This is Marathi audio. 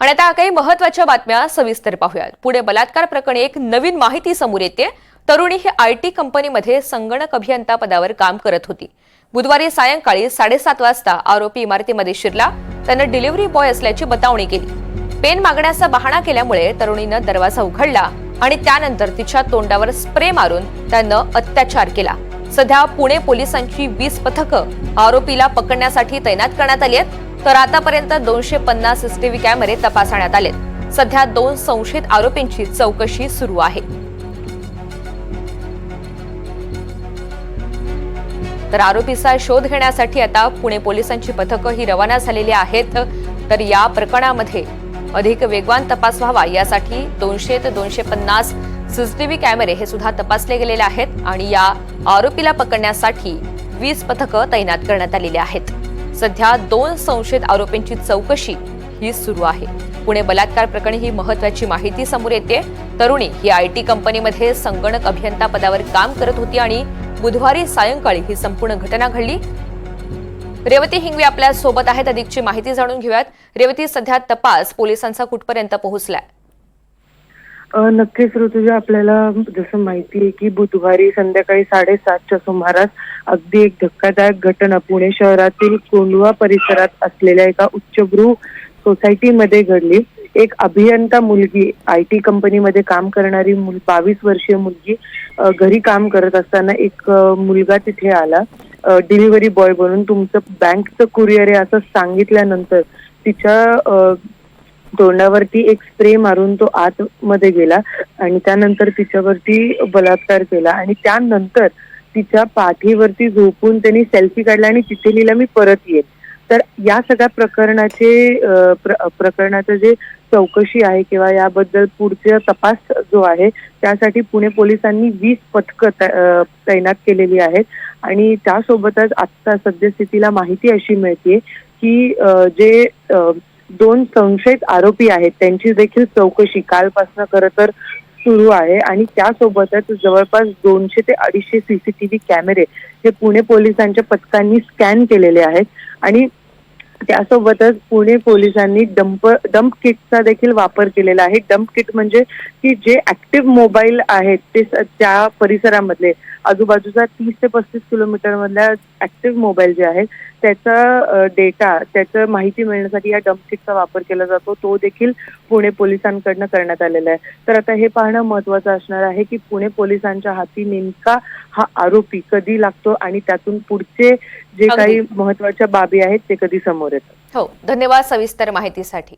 आणि आता काही महत्त्वाच्या बातम्या सविस्तर पाहूयात. पुणे बलात्कार प्रकरणी एक नवीन माहिती समोर येते. तरुणी ही आय टी कंपनीमध्ये संगणक अभियंता पदावर काम करत होती. बुधवारी सायंकाळी साडेसात वाजता आरोपी इमारतीमध्ये शिरला. त्यानं डिलिव्हरी बॉय असल्याची बतावणी केली. पेन मागण्याचा बहाणा केल्यामुळे तरुणीनं दरवाजा उघडला आणि त्यानंतर तिच्या तोंडावर स्प्रे मारून त्यानं अत्याचार केला. सध्या पुणे पोलिसांची वीस पथकं आरोपीला पकडण्यासाठी तैनात करण्यात आली आहेत. तर आतापर्यंत दोनशे पन्नास सीसीटीव्ही कॅमेरे तपासण्यात आले सध्या दोन संशयित आरोपींची चौकशी सुरू आहे. तर आरोपीचा शोध घेण्यासाठी आता पुणे पोलिसांची पथकं ही रवाना झालेली आहेत. तर या प्रकरणामध्ये अधिक वेगवान तपास व्हावा यासाठी दोनशे ते दोनशे पन्नास सीसीटीव्ही कॅमेरे हे सुद्धा तपासले गेलेले आहेत आणि या आरोपीला पकडण्यासाठी वीस पथकं तैनात करण्यात आलेली आहेत. सध्या दोन संशयित आरोपींची चौकशी ही सुरू आहे. पुणे बलात्कार प्रकरणी ही महत्वाची माहिती समोर येते. तरुणी ही आय टी कंपनीमध्ये संगणक अभियंता पदावर काम करत होती आणि बुधवारी सायंकाळी ही संपूर्ण घटना घडली. रेवती हिंगवे आपल्यासोबत आहेत. अधिकची माहिती जाणून घेऊयात. रेवती सध्या तपास पोलिसांचा कुठपर्यंत पोहोचलाय? नक्कीच ऋतुजा आपल्याला जसं माहिती आहे की बुधवारी संध्याकाळी साडेसातच्या सुमारास अगदी एक धक्कादायक घटना पुणे शहरातील कोंडवा परिसरात असलेल्या एका उच्चभ्रू सोसायटीमध्ये घडली. एक अभियंता मुलगी आय टी कंपनीमध्ये काम करणारी मुल बावीस वर्षीय मुलगी घरी काम करत असताना एक मुलगा तिथे आला. डिलिव्हरी बॉय बनून तुमचं बँकचं कुरिअर आहे असं सांगितल्यानंतर तिच्या तोंडावरती एक स्प्रे मारून तो आतमध्ये गेला आणि त्यानंतर तिच्यावरती बलात्कार केला आणि त्यानंतर तिच्या पाठीवरती झोपून त्यांनी सेल्फी काढला आणि तिथे लिहिला मी परत येईल तर या सगळ्या प्रकरणाचे प्र- प्रकरणाचं जे चौकशी आहे किंवा याबद्दल पुढचा तपास जो आहे त्यासाठी पुणे पोलिसांनी वीस पथकं तैनात केलेली आहेत. आणि त्यासोबतच आता सद्यस्थितीला माहिती अशी मिळते की जे दोन संशयित आरोपी आहेत. त्यांची देखील चौकशी कालपासून खरं तर सुरू आहे आणि त्यासोबतच जवळपास दोनशे ते अडीचशे सीसीटीव्ही कॅमेरे हे पुणे पोलिसांच्या पथकांनी स्कॅन केलेले आहेत. आणि त्यासोबतच पुणे पोलिसांनी डंप डंप किटचा देखील वापर केलेला आहे. डंप किट म्हणजे की जे ऍक्टिव्ह मोबाईल आहेत ते त्या परिसरामधले आजूबाजूचा तीस ते पस्तीस किलोमीटर मधल्या ऍक्टिव्ह मोबाईल जे आहेत त्याचा डेटा त्याचं माहिती मिळण्यासाठी या डंप किटचा वापर केला जातो. तो देखील पुणे पोलिसांकडनं करण्यात आलेला आहे. तर आता हे पाहणं महत्वाचं असणार आहे की पुणे पोलिसांच्या हाती नेमका हा आरोपी कधी लागतो आणि त्यातून पुढचे जे. काही महत्त्वाच्या बाबी आहेत ते कधी समोर येतात हो धन्यवाद सविस्तर माहितीसाठी.